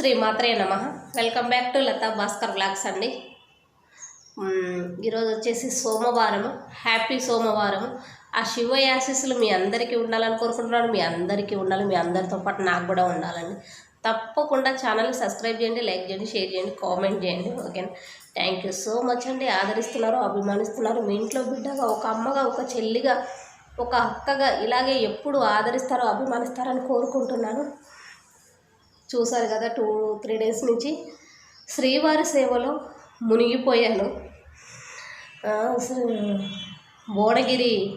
శ్రీ మాత్రే నమ. Welcome back to Latha Bhaskar blogs అండి. ఈరోజు వచ్చేసి సోమవారం హ్యాపీ సోమవారం ఆ శివ యాసెస్లు మీ అందరికీ ఉండాలని కోరుకుంటున్నాను. మీ అందరికీ ఉండాలి. మీ అందరితో పాటు నాకు కూడా ఉండాలండి తప్పకుండా ఛానల్ని సబ్స్క్రైబ్ చేయండి లైక్ చేయండి షేర్ చేయండి కామెంట్ చేయండి. ఓకేనా థ్యాంక్ యూ సో మచ్ అండి. ఆదరిస్తున్నారు అభిమానిస్తున్నారు. మీ ఇంట్లో బిడ్డగా ఒక అమ్మగా ఒక చెల్లిగా ఒక అక్కగా ఇలాగే ఎప్పుడు ఆదరిస్తారో అభిమానిస్తారని కోరుకుంటున్నాను. చూశారు కదా టూ త్రీ డేస్ నుంచి శ్రీవారి సేవలో మునిగిపోయాను. శ్రీ- భువనగిరి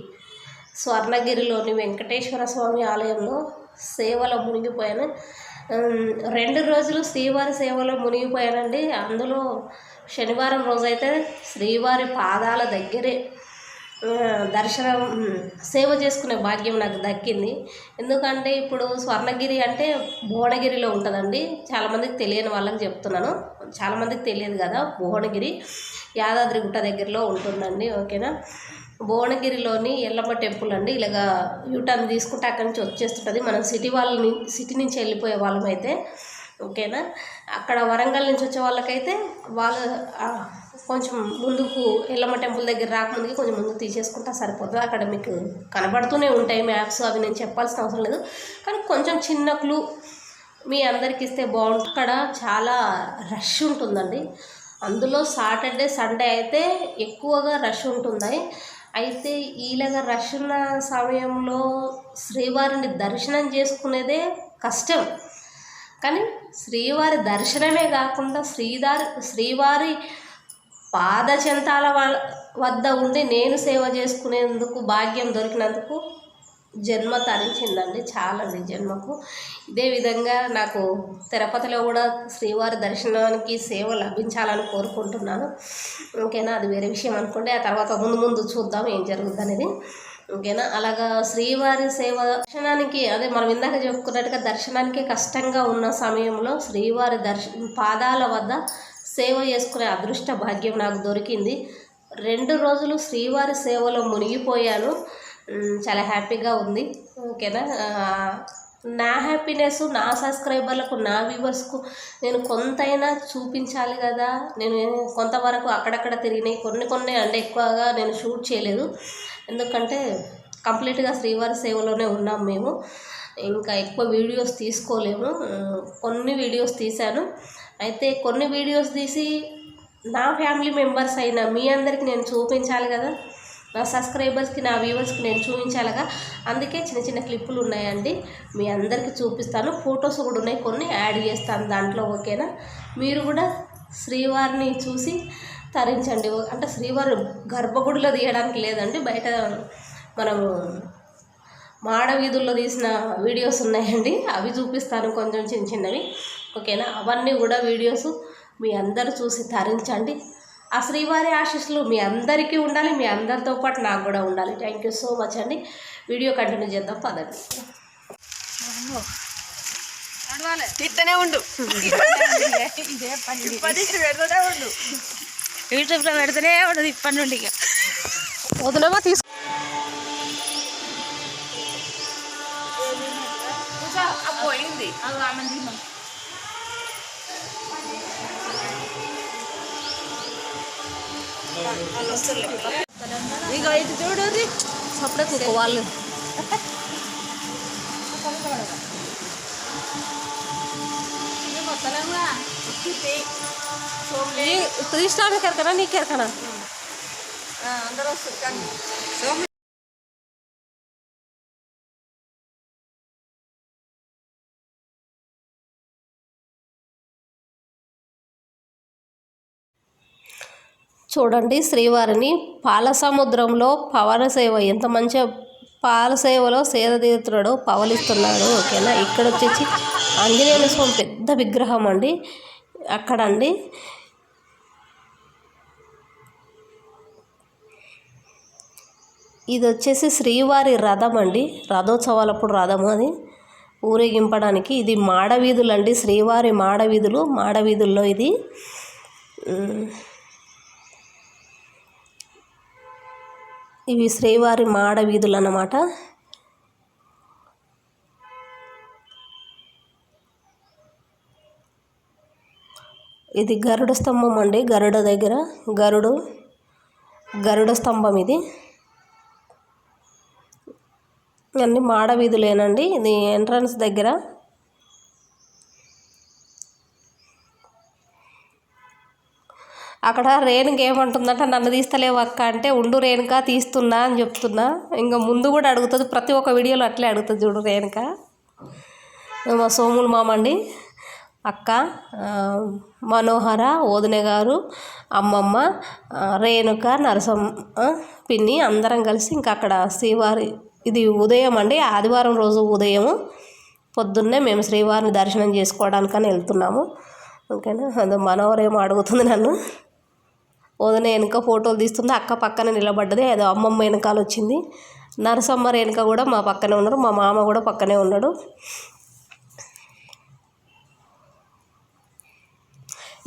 స్వర్ణగిరిలోని వెంకటేశ్వర స్వామి ఆలయంలో సేవలో మునిగిపోయాను. రెండు రోజులు శ్రీవారి సేవలో మునిగిపోయానండి. అందులో శనివారం రోజైతే శ్రీవారి పాదాల దగ్గరే దర్శనం సేవ చేసుకునే భాగ్యం నాకు దక్కింది. ఎందుకంటే ఇప్పుడు స్వర్ణగిరి అంటే భువనగిరిలో ఉంటుందండి. చాలామందికి తెలియని వాళ్ళకి చెప్తున్నాను. చాలామందికి తెలియదు కదా భువనగిరి యాదాద్రి గుట్ట దగ్గరలో ఉంటుందండి ఓకేనా? భువనగిరిలోని ఎల్లమ్మ టెంపుల్ అండి. ఇలాగా యూటర్న్ తీసుకుంటే అక్కడి నుంచి వచ్చేస్తుంటుంది. మనం సిటీ వాళ్ళని సిటీ నుంచి వెళ్ళిపోయే వాళ్ళమైతే అయితే ఓకేనా? అక్కడ వరంగల్ నుంచి వచ్చే వాళ్ళకైతే వాళ్ళు కొంచెం ముందుకు ఎల్లమ్మ టెంపుల్ దగ్గర రాకముందుకి కొంచెం ముందుకు తీసేసుకుంటా సరిపోతుంది. అక్కడ మీకు కనబడుతూనే ఉంటాయి మ్యాప్స్ అవి నేను చెప్పాల్సిన అవసరం లేదు. కానీ కొంచెం చిన్న క్లూ మీ అందరికి ఇస్తే బాగుంటుంది. అక్కడ చాలా రష్ ఉంటుందండి. అందులో సాటర్డే సండే అయితే ఎక్కువగా రష్ ఉంటుంది అయితే ఈలాగా రష్ ఉన్న సమయంలో శ్రీవారిని దర్శనం చేసుకునేదే కష్టం. కానీ శ్రీవారి దర్శనమే కాకుండా శ్రీదారి శ్రీవారి పాదచంతాల వ- వద్ద ఉండి నేను సేవ చేసుకునేందుకు భాగ్యం దొరికినందుకు జన్మ తరించిందండి చాలండి జన్మకు. ఇదే విధంగా నాకు తిరుపతిలో కూడా శ్రీవారి దర్శనానికి సేవ లభించాలని కోరుకుంటున్నాను. ఇంకైనా అది వేరే విషయం అనుకోండి ఆ తర్వాత ముందు ముందు చూద్దాం ఏం జరుగుద్ది అనేది ఓకేనా అలాగా శ్రీవారి సేవ దర్శనానికి అదే మనం ఇందాక చెప్పుకున్నట్టుగా దర్శనానికి కష్టంగా ఉన్న సమయంలో శ్రీవారి దర్శ పాదాల వద్ద సేవ చేసుకునే అదృష్ట భాగ్యం నాకు దొరికింది. రెండు రోజులు శ్రీవారి సేవలో మునిగిపోయాను. చాలా హ్యాపీగా ఉంది. ఓకేనా? నా హ్యాపీనెస్ నా సబ్స్క్రైబర్లకు నా వ్యూవర్స్కు నేను కొంతైనా చూపించాలి కదా. నేను కొంతవరకు అక్కడక్కడ తిరిగినాయి. కొన్ని కొన్ని అంటే ఎక్కువగా నేను షూట్ చేయలేదు. ఎందుకంటే కంప్లీట్గా శ్రీవారి సేవలోనే ఉన్నాం మేము. ఇంకా ఎక్కువ వీడియోస్ తీసుకోలేము. కొన్ని వీడియోస్ తీశాను. అయితే కొన్ని వీడియోస్ తీసి నా ఫ్యామిలీ మెంబర్స్ అయిన మీ అందరికీ నేను చూపించాలి కదా? నా సబ్స్క్రైబర్స్కి నా వ్యూవర్స్కి నేను చూపించాలిగా? అందుకే చిన్న చిన్న క్లిప్పులు ఉన్నాయండి. మీ అందరికీ చూపిస్తాను. ఫొటోస్ కూడా ఉన్నాయి. కొన్ని యాడ్ చేస్తాను దాంట్లో ఓకేనా? మీరు కూడా శ్రీవారిని చూసి తరించండి. అంటే శ్రీవారి గర్భగుడిలో తీయడానికి లేదండి బయట మనము మాడ వీధుల్లో తీసిన వీడియోస్ ఉన్నాయండి. అవి చూపిస్తాను కొంచెం చిన్న చిన్నవి. ఓకేనా? అవన్నీ కూడా వీడియోస్ మీ అందరూ చూసి తరించండి. ఆ శ్రీవారి ఆశీస్సులు మీ అందరికీ ఉండాలి మీ అందరితో పాటు నాకు కూడా ఉండాలి. థ్యాంక్ యూ సో మచ్ అండి. వీడియో కంటిన్యూ చేద్దాం పదండి. ఇట్టనే ఉండు. ఇప్పటికి పెడుతూనే ఉండు. యూట్యూబ్లో పెడితేనే ఉండదు ఇప్పటి నుండి ఇక వదిలేమో తీసు పోయింది ఇక ఇది చూడు సపడే కుక్క వాళ్ళు అందరూ చూడండి శ్రీవారిని. పాలసముద్రంలో పవన సేవ ఎంత మంచిగా పాల సేవలో సేదతీరుతున్నాడు పవలిస్తున్నాడు ఓకేనా? ఇక్కడ వచ్చేసి ఆంజనేయుల స్వామి పెద్ద విగ్రహం అండి. అక్కడ అండి ఇది వచ్చేసి శ్రీవారి రథం అండి. రథోత్సవాలప్పుడు రథం అది. ఊరేగింపడానికి ఇది మాడవీధులు అండి శ్రీవారి మాడవీధులు మాడవీధుల్లో ఇది. ఇవి శ్రీవారి మాడ వీధులు అన్నమాట ఇది గరుడ స్తంభం అండి. గరుడ దగ్గర గరుడు గరుడ స్తంభం ఇది. అన్ని మాడ వీధులేనండి. ఇది ఎంట్రన్స్ దగ్గర. అక్కడ రేణుక ఏమంటుందంటే నన్ను తీస్తలేవు అక్క అంటే ఉండు రేణుక తీస్తున్నా అని చెప్తున్నా. ఇంకా ముందు కూడా అడుగుతుంది ప్రతి ఒక్క వీడియోలో అట్లే అడుగుతుంది చూడు రేణుక. మా సోములు మామండి. అక్క మనోహర వదిన గారు అమ్మమ్మ రేణుక నరసమ్మ పిన్ని అందరం కలిసి ఇంకా అక్కడ శ్రీవారి ఇది ఉదయం అండి ఆదివారం రోజు ఉదయం పొద్దున్నే మేము శ్రీవారిని దర్శనం చేసుకోవడానికని వెళ్తున్నాము. ఓకేనా? అది మనోహర్ ఏమో అడుగుతుంది నన్ను. వదిన వెనుక ఫోటోలు తీస్తుంది అక్క పక్కన నిలబడ్డది ఏదో అమ్మమ్మ వెనకాల వచ్చింది. నరసమ్మ రేణుక కూడా మా పక్కనే ఉన్నారు మా మామ కూడా పక్కనే ఉన్నాడు.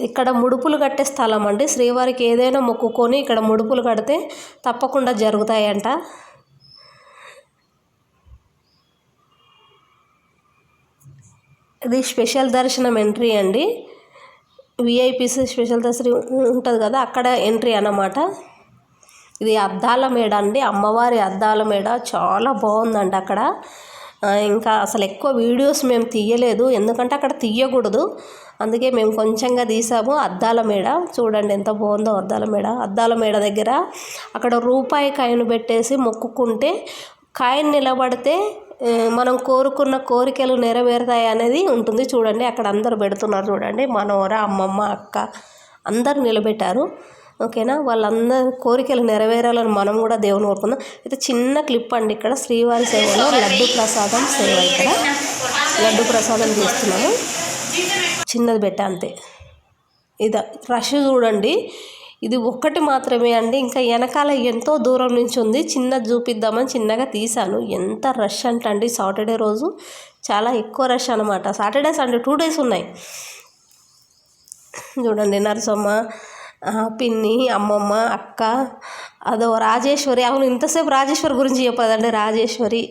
ఇక్కడ ముడుపులు కట్టే స్థలం అండి. శ్రీవారికి ఏదైనా మొక్కుకొని ఇక్కడ ముడుపులు కడితే తప్పకుండా జరుగుతాయంట. ఇది స్పెషల్ దర్శనం ఎంట్రీ అండి. విఐపీస్ స్పెషల్ దర్శనం ఉంటుంది కదా అక్కడ ఎంట్రీ అన్నమాట. ఇది అద్దాల మేడ అండి. అమ్మవారి అద్దాల మేడ చాలా బాగుందండి అక్కడ. ఇంకా అసలు ఎక్కువ వీడియోస్ మేము తీయలేదు. ఎందుకంటే అక్కడ తీయకూడదు. అందుకే మేము కొంచెంగా తీసాము. అద్దాల మేడ చూడండి ఎంత బాగుందో అద్దాల మేడ. అద్దాల మేడ దగ్గర అక్కడ రూపాయి కాయను పెట్టేసి మొక్కుకుంటే కాయను నిలబడితే మనం కోరుకున్న కోరికలు నెరవేరుతాయి అనేది ఉంటుంది. చూడండి అక్కడ అందరు పెడుతున్నారు చూడండి. మనోర అమ్మమ్మ అక్క అందరు నిలబెట్టారు. ఓకేనా? వాళ్ళందరి కోరికలు నెరవేరాలని మనం కూడా దేవుని కోరుకుందాం. అయితే చిన్న క్లిప్ అండి ఇక్కడ. శ్రీవారి సేవలో లడ్డు ప్రసాదం సేవ ఇక్కడ. లడ్డు ప్రసాదం చేస్తున్నాము. చిన్నది పెట్ట అంతే. ఇది రష్ చూడండి. ఇది ఒక్కటి మాత్రమే అండి. ఇంకా వెనకాల ఎంతో దూరం నుంచి ఉంది. చిన్నది చూపిద్దామని చిన్నగా తీశాను. ఎంత రష్ అంటే అండి సాటర్డే రోజు చాలా ఎక్కువ రష్ అనమాట సాటర్డే సండే టూ డేస్ ఉన్నాయి. చూడండి నరసమ్మ పిన్ని అమ్మమ్మ అక్క అదో రాజేశ్వరి. అవును ఇంతసేపు రాజేశ్వరి గురించి చెప్పదండి రాజేశ్వరి.